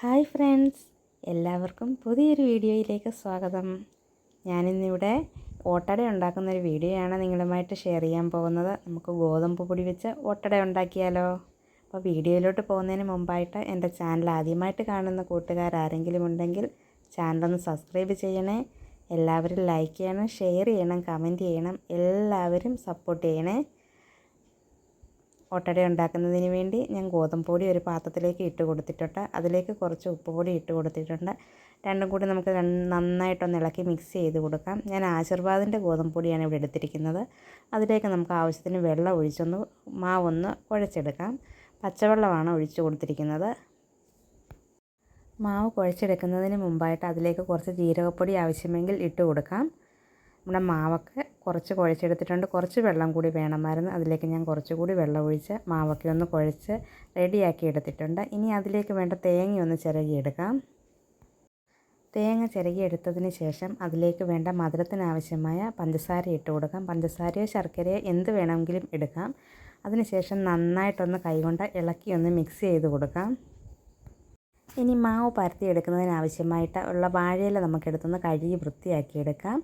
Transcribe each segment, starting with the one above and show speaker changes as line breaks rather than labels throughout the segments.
Hi friends എല്ലാവർക്കും പുതിയൊരു വീഡിയോയിലേക്ക് സ്വാഗതം. ഞാനിന്നിവിടെ ഓട്ടട ഉണ്ടാക്കുന്ന ഒരു വീഡിയോയാണ് നിങ്ങളുമായിട്ട് ഷെയർ ചെയ്യാൻ പോകുന്നത്. നമുക്ക് ഗോതമ്പ് പൊടി വെച്ച് ഓട്ടട ഉണ്ടാക്കിയാലോ? അപ്പോൾ വീഡിയോയിലോട്ട് പോകുന്നതിന് മുമ്പായിട്ട് എന്റെ ചാനൽ ആദ്യമായിട്ട് കാണുന്ന കൂട്ടുകാർ ആരെങ്കിലും ഉണ്ടെങ്കിൽ ചാനലൊന്ന് സബ്സ്ക്രൈബ് ചെയ്യണേ. എല്ലാവരും ലൈക്ക് ചെയ്യണം ഷെയർ ചെയ്യണം കമന്റ് ചെയ്യണം എല്ലാവരും സപ്പോർട്ട് ചെയ്യണേ. ഒട്ടട ഉണ്ടാക്കുന്നതിന് വേണ്ടി ഞാൻ ഗോതമ്പ് പൊടി ഒരു പാത്രത്തിലേക്ക് ഇട്ട് കൊടുത്തിട്ടുണ്ട്. അതിലേക്ക് കുറച്ച് ഉപ്പ് പൊടി ഇട്ട് കൊടുത്തിട്ടുണ്ട്. രണ്ടും കൂടി നമുക്ക് നന്നായിട്ടൊന്ന് ഇളക്കി മിക്സ് ചെയ്ത് കൊടുക്കാം. ഞാൻ ആശീർവാദിന്റെ ഗോതമ്പ് പൊടിയാണ് ഇവിടെ എടുത്തിരിക്കുന്നത്. അതിലേക്ക് നമുക്ക് ആവശ്യത്തിന് വെള്ളം ഒഴിച്ചൊന്ന് മാവൊന്ന് കുഴച്ചെടുക്കാം. പച്ചവെള്ളമാണ് ഒഴിച്ച് കൊടുത്തിരിക്കുന്നത്. മാവ് കുഴച്ചെടുക്കുന്നതിന് മുമ്പായിട്ട് അതിലേക്ക് കുറച്ച് ജീരകപ്പൊടി ആവശ്യമെങ്കിൽ ഇട്ട് കൊടുക്കാം. നമ്മുടെ മാവൊക്കെ കുറച്ച് കുഴച്ചെടുത്തിട്ടുണ്ട്. കുറച്ച് വെള്ളം കൂടി വേണമായിരുന്നു. അതിലേക്ക് ഞാൻ കുറച്ചുകൂടി വെള്ളം ഒഴിച്ച് മാവൊക്കെ ഒന്ന് കുഴച്ച് റെഡിയാക്കി എടുത്തിട്ടുണ്ട്. ഇനി അതിലേക്ക് വേണ്ട തേങ്ങ ഒന്ന് ചിരകിയെടുക്കാം. തേങ്ങ ചിരകിയെടുത്തതിന് ശേഷം അതിലേക്ക് വേണ്ട മധുരത്തിനാവശ്യമായ പഞ്ചസാര ഇട്ട് കൊടുക്കാം. പഞ്ചസാരയോ ശർക്കരയോ എന്ത് വേണമെങ്കിലും എടുക്കാം. അതിനുശേഷം നന്നായിട്ടൊന്ന് കൈകൊണ്ട് ഇളക്കി ഒന്ന് മിക്സ് ചെയ്ത് കൊടുക്കാം. ഇനി മാവ് പരത്തി എടുക്കുന്നതിനാവശ്യമായിട്ട് ഉള്ള വാഴയില നമുക്കെടുത്തൊന്ന് കഴുകി വൃത്തിയാക്കിയെടുക്കാം.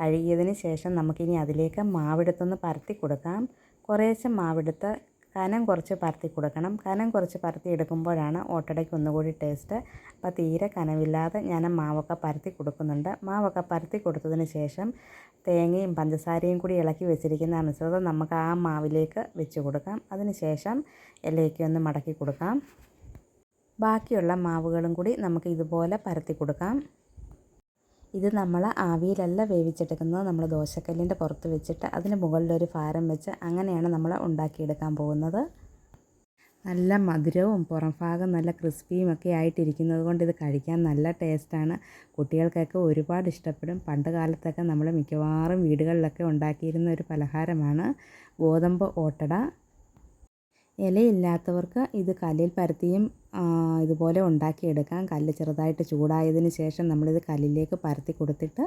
കഴുകിയതിന് ശേഷം നമുക്കിനി അതിലേക്ക് മാവെടുത്തൊന്ന് പരത്തി കൊടുക്കാം. കുറേശ്ശെ മാവെടുത്ത് കനം കുറച്ച് പരത്തി കൊടുക്കണം. കനം കുറച്ച് പരത്തി എടുക്കുമ്പോഴാണ് ഓട്ടടയ്ക്ക് ഒന്നുകൂടി ടേസ്റ്റ് അപ്പോൾ തീരെ കനവില്ലാതെ ഞാൻ മാവൊക്കെ പരത്തി കൊടുക്കുന്നുണ്ട്. മാവൊക്കെ പരത്തി കൊടുത്തതിന് ശേഷം തേങ്ങയും പഞ്ചസാരയും കൂടി ഇളക്കി വെച്ചിരിക്കുന്ന മിശ്രിതം നമുക്ക് ആ മാവിലേക്ക് വെച്ച് കൊടുക്കാം. അതിന് ശേഷം ഇലയ്ക്ക് ഒന്ന് മടക്കി കൊടുക്കാം. ബാക്കിയുള്ള മാവുകളും കൂടി നമുക്ക് ഇതുപോലെ പരത്തി കൊടുക്കാം. ഇത് നമ്മൾ ആവിയിലല്ല വേവിച്ചെടുക്കുന്നത്. നമ്മൾ ദോശക്കല്ലിന്റെ പുറത്ത് വെച്ചിട്ട് അതിന് മുകളിലൊരു ഭാരം വെച്ച് അങ്ങനെയാണ് നമ്മൾ ഉണ്ടാക്കിയെടുക്കാൻ പോകുന്നത്. നല്ല മധുരവും പുറം ഭാഗം നല്ല ക്രിസ്പിയും ഒക്കെ ആയിട്ടിരിക്കുന്നത് കൊണ്ട് ഇത് കഴിക്കാൻ നല്ല ടേസ്റ്റാണ് കുട്ടികൾക്കൊക്കെ ഒരുപാട് ഇഷ്ടപ്പെടും. പണ്ട് കാലത്തൊക്കെ നമ്മൾ മിക്കവാറും വീടുകളിലൊക്കെ ഉണ്ടാക്കിയിരുന്ന ഒരു പലഹാരമാണ് ഗോതമ്പ് ഓട്ടട. ഇലയില്ലാത്തവർക്ക് ഇത് കല്ലിൽ പരത്തിയും ഇതുപോലെ ഉണ്ടാക്കിയെടുക്കാം. കല്ല് ചെറുതായിട്ട് ചൂടായതിന് ശേഷം നമ്മളിത് കല്ലിലേക്ക് പരത്തി കൊടുത്തിട്ട്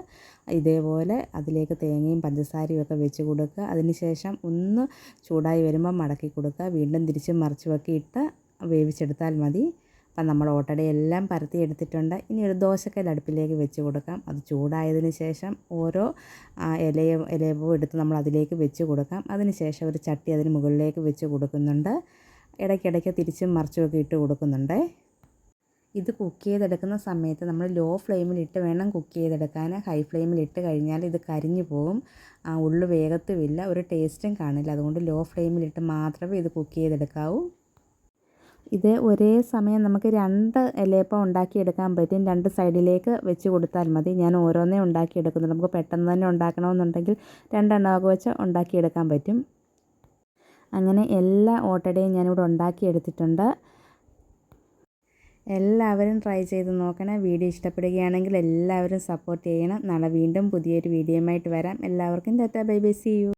ഇതേപോലെ അതിലേക്ക് തേങ്ങയും പഞ്ചസാരയും ഒക്കെ വെച്ച് കൊടുക്കുക. അതിന് ശേഷം ഒന്ന് ചൂടായി വരുമ്പോൾ മടക്കി കൊടുക്കുക. വീണ്ടും തിരിച്ചും മറിച്ചുമൊക്കെ ഇട്ട് വേവിച്ചെടുത്താൽ മതി. അപ്പം നമ്മൾ ഓട്ടടയെല്ലാം പരത്തി എടുത്തിട്ടുണ്ട്. ഇനി ഒരു ദോശക്കൽ അടുപ്പിലേക്ക് വെച്ച് കൊടുക്കാം. അത് ചൂടായതിന് ശേഷം ഓരോ ഇലയും ഇലയവും എടുത്ത് നമ്മൾ അതിലേക്ക് വെച്ച് കൊടുക്കാം. അതിന് ശേഷം ഒരു ചട്ടി അതിന് മുകളിലേക്ക് വെച്ച് കൊടുക്കുന്നുണ്ട്. ഇടയ്ക്കിടയ്ക്ക് തിരിച്ചും മറിച്ചുമൊക്കെ ഇട്ട് കൊടുക്കുന്നുണ്ട്. ഇത് കുക്ക് ചെയ്തെടുക്കുന്ന സമയത്ത് നമ്മൾ ലോ ഫ്ലെയിമിലിട്ട് വേണം കുക്ക് ചെയ്തെടുക്കാൻ. ഹൈ ഫ്ലെയിമിലിട്ട് കഴിഞ്ഞാൽ ഇത് കരിഞ്ഞു പോകും ഉള്ളു വേഗത്തുമില്ല ഒരു ടേസ്റ്റും കാണില്ല. അതുകൊണ്ട് ലോ ഫ്ലെയിമിലിട്ട് മാത്രമേ ഇത് കുക്ക് ചെയ്തെടുക്കാവൂ. ഇത് ഒരേ സമയം നമുക്ക് രണ്ട് ലേപ്പം ഉണ്ടാക്കിയെടുക്കാൻ പറ്റും. രണ്ട് സൈഡിലേക്ക് വെച്ച് കൊടുത്താൽ മതി. ഞാൻ ഓരോന്നേ ഉണ്ടാക്കിയെടുക്കുന്നുണ്ട് നമുക്ക് പെട്ടെന്ന് തന്നെ ഉണ്ടാക്കണമെന്നുണ്ടെങ്കിൽ രണ്ടെണ്ണമൊക്കെ വെച്ച് ഉണ്ടാക്കിയെടുക്കാൻ പറ്റും. അങ്ങനെ എല്ലാ ഓട്ടടയും ഞാനിവിടെ ഉണ്ടാക്കിയെടുത്തിട്ടുണ്ട്. എല്ലാവരും ട്രൈ ചെയ്ത് നോക്കണം. വീഡിയോ ഇഷ്ടപ്പെടുകയാണെങ്കിൽ എല്ലാവരും സപ്പോർട്ട് ചെയ്യണം. നാളെ വീണ്ടും പുതിയൊരു വീഡിയോയുമായിട്ട് വരാം. എല്ലാവർക്കും tata. Bye bye. See you